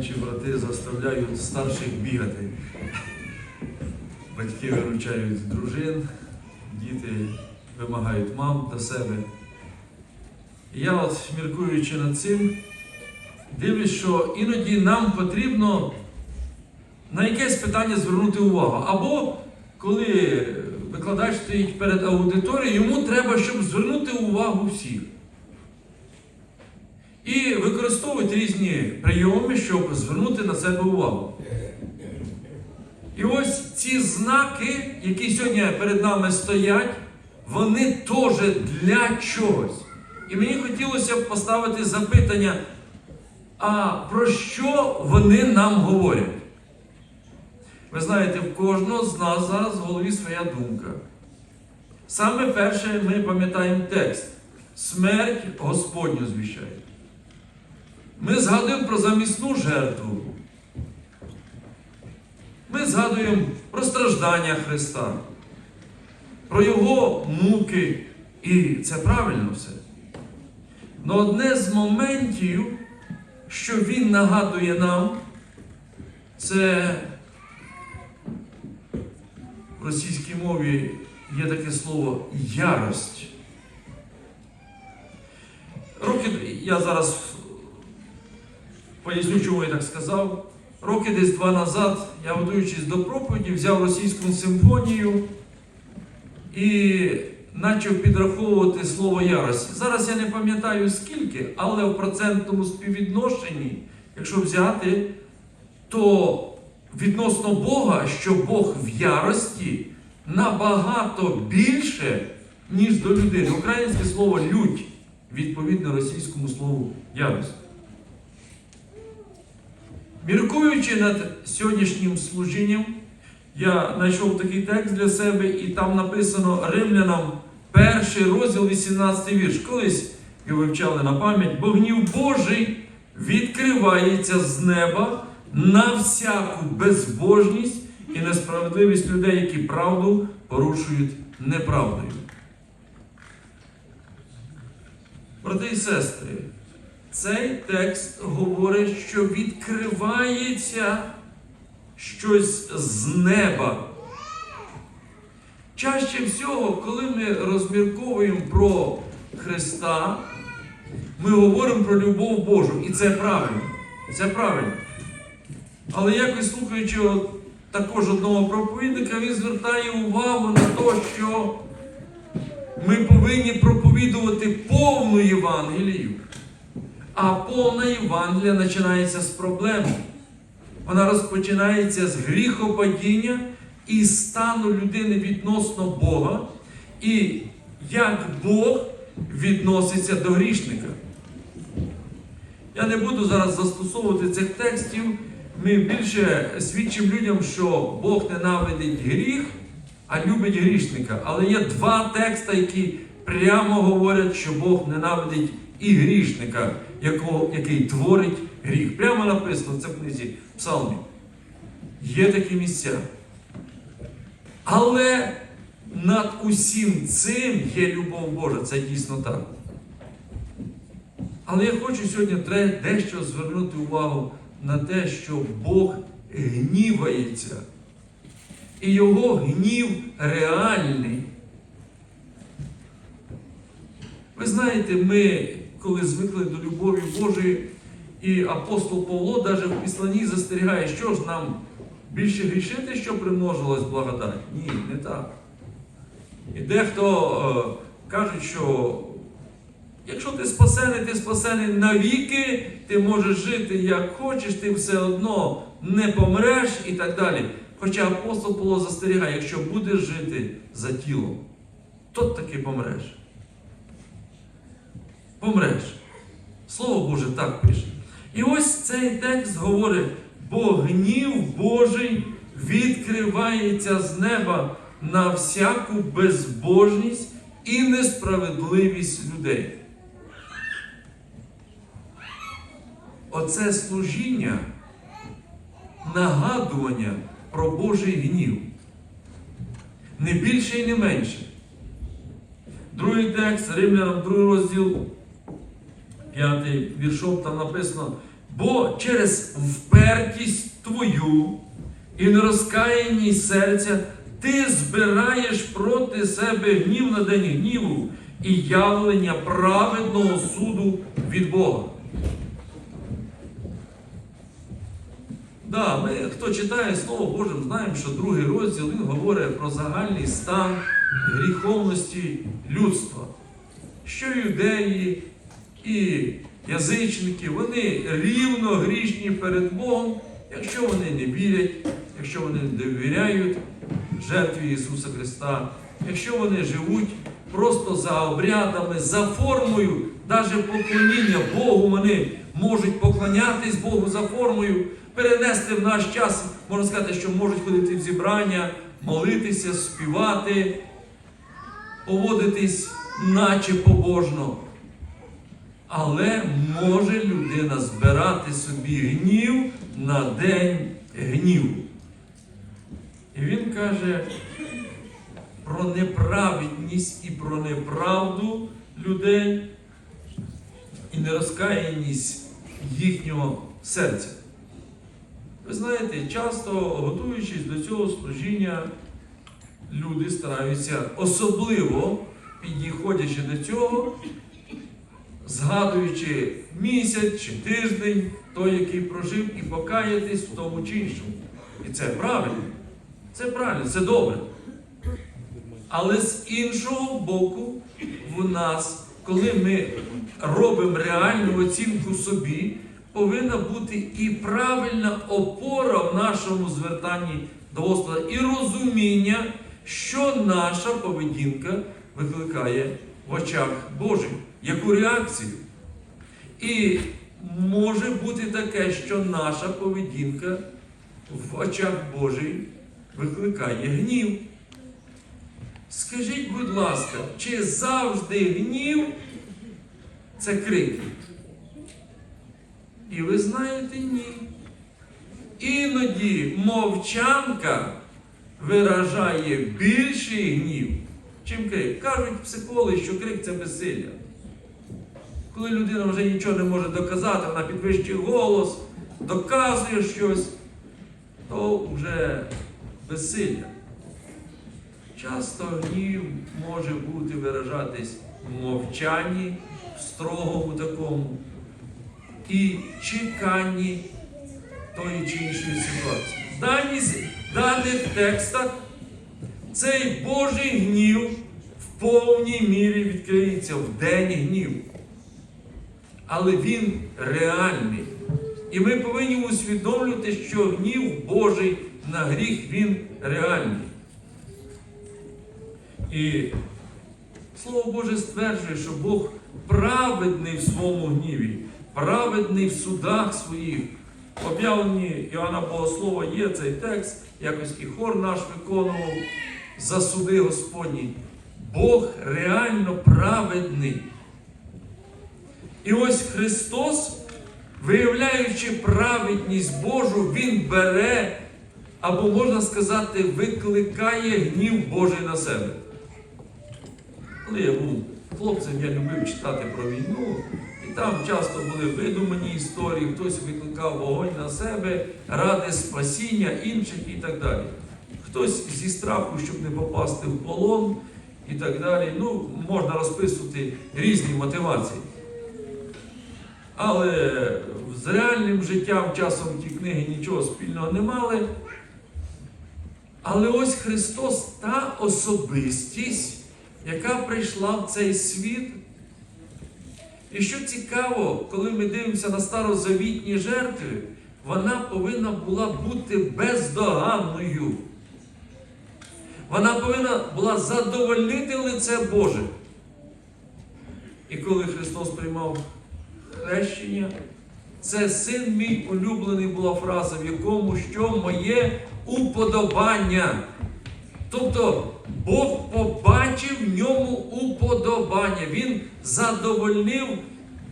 менші брати заставляють старших бігати. Батьки виручають дружин, діти вимагають мам до себе. І я от міркуючи над цим, дивлюсь, що іноді нам потрібно на якесь питання звернути увагу. Або коли викладач стоїть перед аудиторією, йому треба, щоб звернути увагу всіх. І використовують різні прийоми, щоб звернути на себе увагу. І ось ці знаки, які сьогодні перед нами стоять, вони теж для чогось. І мені хотілося б поставити запитання, а про що вони нам говорять? Ви знаєте, в кожного з нас зараз в голові своя думка. Саме перше ми пам'ятаємо текст. Смерть Господню звіщає. Ми згадуємо про замісну жертву. Ми згадуємо про страждання Христа, про Його муки. І це правильно все. Но одне з моментів, що Він нагадує нам, це в російській мові є таке слово ярость. Роки, я зараз поясню, чому я так сказав. Роки десь два назад, я готуючись до проповіді, взяв російську симфонію і почав підраховувати слово ярость. Зараз я не пам'ятаю скільки, але в процентному співвідношенні, якщо взяти, то відносно Бога, що Бог в ярості набагато більше, ніж до людини. Українське слово лють відповідно російському слову ярость. Міркуючи над сьогоднішнім служінням, я знайшов такий текст для себе, і там написано Римлянам, перший розділ, 18 вірш. Колись його вивчали на пам'ять, бо гнів Божий відкривається з неба на всяку безбожність і несправедливість людей, які правду порушують неправдою. Брати і сестри, цей текст говорить, що відкривається щось з неба. Чаще всього, коли ми розмірковуємо про Христа, ми говоримо про любов Божу. І це правильно. Це правильно. Але якось слухаючи також одного проповідника, він звертає увагу на те, що ми повинні проповідувати повну Євангелію. А повна Євангелія починається з проблеми. Вона розпочинається з гріхопадіння і стану людини відносно Бога, і як Бог відноситься до грішника. Я не буду зараз застосовувати цих текстів. Ми більше свідчимо людям, що Бог ненавидить гріх, а любить грішника. Але є два текста, які прямо говорять, що Бог ненавидить і грішника, який творить гріх. Прямо написано в цій книзі Псалмі. Є такі місця. Але над усім цим є любов Божа. Це дійсно так. Але я хочу сьогодні дещо звернути увагу на те, що Бог гнівається. І його гнів реальний. Ви знаєте, ми, коли звикли до любові Божої, і апостол Павло навіть в Післанні застерігає, що ж нам більше грішити, що примножилась благодать? Ні, не так. І дехто е, каже, що якщо ти спасений, ти спасений навіки, ти можеш жити як хочеш, ти все одно не помреш і так далі. Хоча апостол Павло застерігає, якщо будеш жити за тілом, то таки помреш. Помреш. Слово Боже так пише. І ось цей текст говорить, бо гнів Божий відкривається з неба на всяку безбожність і несправедливість людей. Оце служіння, нагадування про Божий гнів. Не більше і не менше. Другий текст, Римлянам, другий розділ, п'ятий віршом, там написано: Бо через впертість твою і нерозкаяність серця ти збираєш проти себе гнів на день гніву і явлення праведного суду від Бога. Да, ми, хто читає Слово Боже, знаємо, що другий розділ він говорить про загальний стан гріховності людства. Що юдеї і язичники, вони рівно грішні перед Богом, якщо вони не вірять, якщо вони не довіряють жертві Ісуса Христа, якщо вони живуть просто за обрядами, за формою, навіть поклоніння Богу, вони можуть поклонятись Богу за формою, перенести в наш час, можна сказати, що можуть ходити в зібрання, молитися, співати, поводитись наче побожно. Але може людина збирати собі гнів на день гніву. І він каже про неправедність і про неправду людей і нерозкаяність їхнього серця. Ви знаєте, часто готуючись до цього служіння, люди стараються особливо підходячи до цього, згадуючи місяць чи тиждень, той, який прожив, і покаятись в тому чи іншому. І це правильно. Це правильно, це добре. Але з іншого боку, в нас, коли ми робимо реальну оцінку собі, повинна бути і правильна опора в нашому звертанні до Господа, і розуміння, що наша поведінка викликає в очах Божих, яку реакцію. І може бути таке, що наша поведінка в очах Божих викликає гнів. Скажіть, будь ласка, чи завжди гнів це крики? І ви знаєте, ні. Іноді мовчанка виражає більший гнів, чим крик. Кажуть психологи, що крик це безсилля. Коли людина вже нічого не може доказати, вона підвищує голос, доказує щось, то вже безсилля. Часто гнів може бути виражатись в мовчанні, в строгому такому і чеканні тої чи іншої ситуації. В дані, в даних текстах цей Божий гнів в повній мірі відкриється в день гнів. Але він реальний. І ми повинні усвідомлювати, що гнів Божий на гріх він реальний. І Слово Боже стверджує, що Бог праведний в своєму гніві, праведний в судах своїх. В об'явленні Іоанна Богослова є цей текст, якось і хор наш виконував за суди Господні. Бог реально праведний. І ось Христос, виявляючи праведність Божу, Він бере, або можна сказати, викликає гнів Божий на себе. Коли я був хлопцем, я любив читати про війну, і там часто були видумані історії, хтось викликав вогонь на себе, ради спасіння інших і так далі. Хтось зі страху, щоб не попасти в полон і так далі. Ну, можна розписувати різні мотивації. Але з реальним життям часом ті книги нічого спільного не мали. Але ось Христос та особистість, яка прийшла в цей світ. І що цікаво, коли ми дивимося на старозавітні жертви, вона повинна була бути бездоганною. Вона повинна була задовольнити лице Боже. І коли Христос приймав хрещення, це син мій улюблений була фраза, в якому що моє уподобання. Тобто Бог побачив в ньому уподобання. Він задовольнив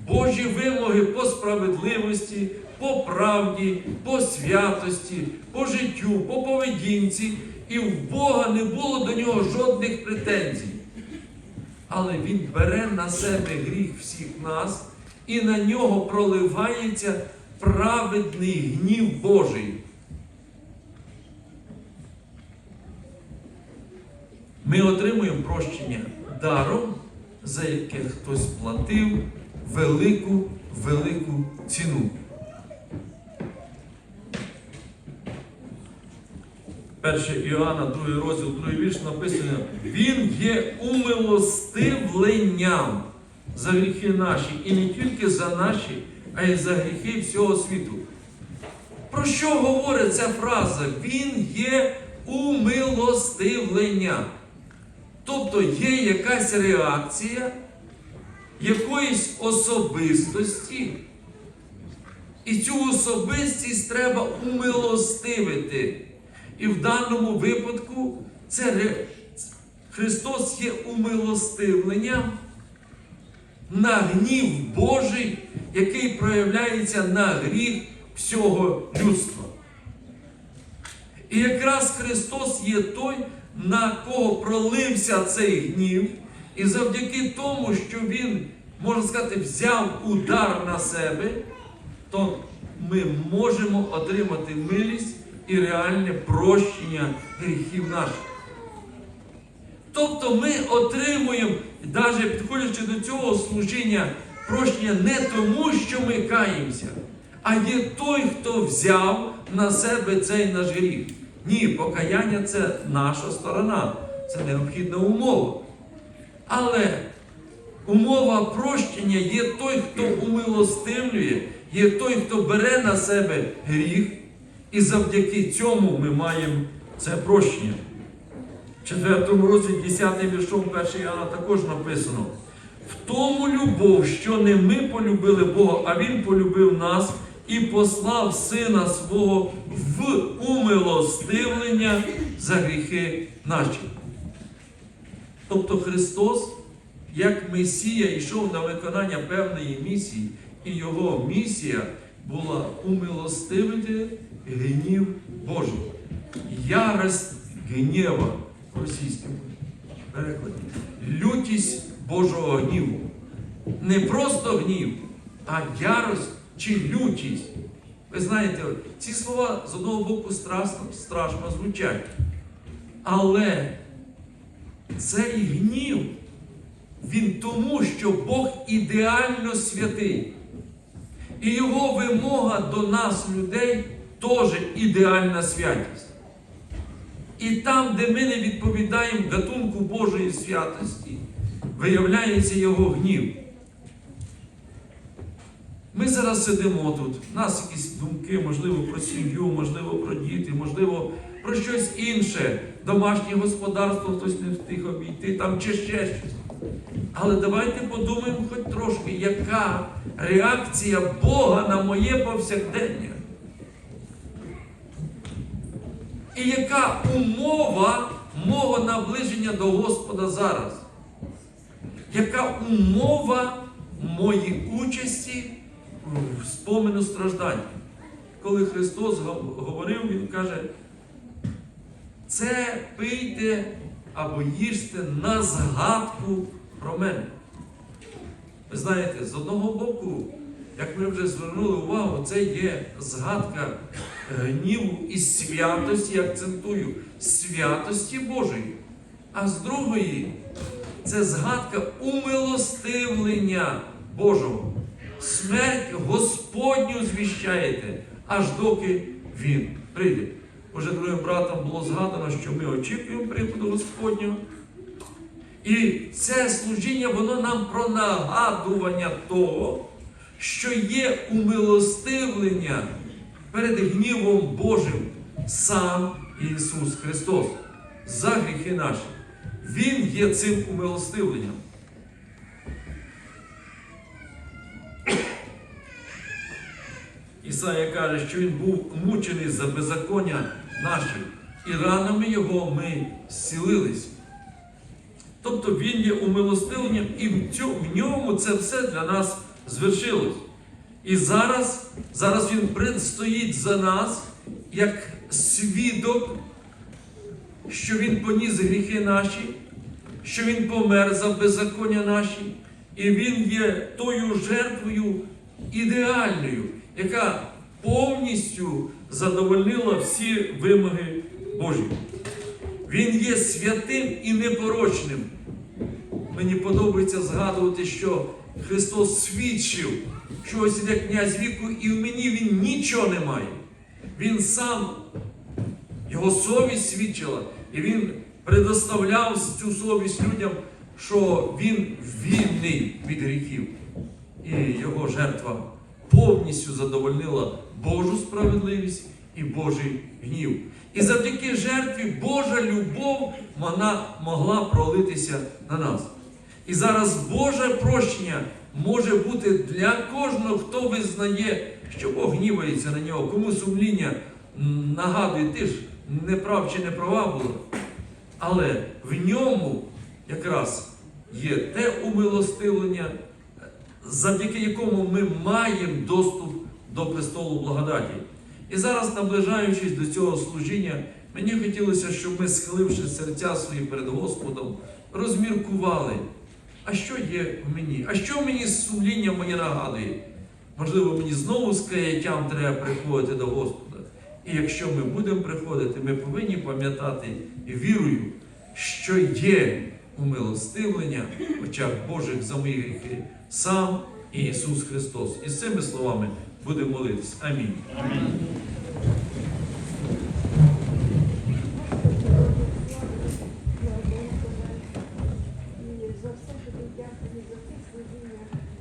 Божі вимоги по справедливості, по правді, по святості, по життю, по поведінці. І в Бога не було до нього жодних претензій. Але Він бере на себе гріх всіх нас, і на нього проливається праведний гнів Божий. Ми отримуємо прощення даром, за яке хтось платив велику, велику ціну. Перше Іоанна, другий розділ, другий вірш написано: Він є умилостивленням за гріхи наші, і не тільки за наші, а й за гріхи всього світу. Про що говорить ця фраза? Він є умилостивлення. Тобто є якась реакція якоїсь особистості. І цю особистість треба умилостивити. І в даному випадку це Христос є умилостивленням на гнів Божий, який проявляється на гріх всього людства. І якраз Христос є той, на кого пролився цей гнів, і завдяки тому, що Він, можна сказати, взяв удар на себе, то ми можемо отримати милість і реальне прощення гріхів наших. Тобто ми отримуємо, навіть підходячи до цього служіння, прощення не тому, що ми каємося, а є той, хто взяв на себе цей наш гріх. Ні, покаяння це наша сторона, це необхідна умова. Але умова прощення є той, хто умилостивлює, є той, хто бере на себе гріх, і завдяки цьому ми маємо це прощення. В 4 році 10 віршом 1 Іоанна також написано: в тому любов, що не ми полюбили Бога, а Він полюбив нас і послав Сина свого в умилостивлення за гріхи наші. Тобто Христос, як Месія, йшов на виконання певної місії, і Його місія була умилостивити гнів Божий. Ярость гнєва російському перекладі. Лютість Божого гніву. Не просто гнів, а ярость чи лютість. Ви знаєте, ці слова з одного боку страшно, страшно звучать. Але цей гнів, він тому, що Бог ідеально святий. І його вимога до нас, людей, теж ідеальна святість. І там, де ми не відповідаємо гатунку Божої святості, виявляється його гнів. Ми зараз сидимо тут, у нас якісь думки, можливо, про сім'ю, можливо, про діти, можливо, про щось інше, домашнє господарство хтось не встиг обійти, там чи ще щось. Але давайте подумаємо хоч трошки, яка реакція Бога на моє повсякдення. І яка умова мого наближення до Господа зараз? Яка умова моєї участі в спомину страждань? Коли Христос говорив, Він каже, це пийте або їжте на згадку про мене. Ви знаєте, з одного боку, як ми вже звернули увагу, це є згадка гніву і святості, я акцентую, святості Божої. А з другої, це згадка умилостивлення Божого. Смерть Господню звіщаєте, аж доки Він прийде. Уже другим братом було згадано, що ми очікуємо приходу Господнього. І це служіння, воно нам про нагадування того, що є умилостивлення перед гнівом Божим сам Ісус Христос за гріхи наші. Він є цим умилостивленням. Ісая каже, що Він був мучений за беззаконня наші, і ранами Його ми зцілились. Тобто Він є умилостивленням, і в, ньому це все для нас звершилось. І зараз, зараз Він предстоїть за нас як свідок, що Він поніс гріхи наші, що Він помер за беззаконня наші, і Він є тою жертвою ідеальною, яка повністю задовольнила всі вимоги Божі. Він є святим і непорочним. Мені подобається згадувати, що Христос свідчив, що ось іде князь віку, і в мені він нічого не має. Він сам, його совість свідчила, і він предоставляв цю совість людям, що він вільний від гріхів. І його жертва повністю задовольнила Божу справедливість і Божий гнів. І завдяки жертві Божа любов вона могла пролитися на нас. І зараз Боже прощення може бути для кожного, хто визнає, що Бог гнівається на нього, кому сумління нагадує, ти ж не прав чи не права була. Але в ньому якраз є те умилостивлення, завдяки якому ми маємо доступ до престолу благодаті. І зараз, наближаючись до цього служіння, мені хотілося, щоб ми, схиливши серця свої перед Господом, розміркували, а що є в мені, а що мені сумління моє нагадує. Можливо, мені знову з каяттям треба приходити до Господа. І якщо ми будемо приходити, ми повинні пам'ятати вірою, що є умилостивлення в очах Божих за мої гріхи, сам Ісус Христос. І з цими словами будемо молитись. Амінь. Амінь.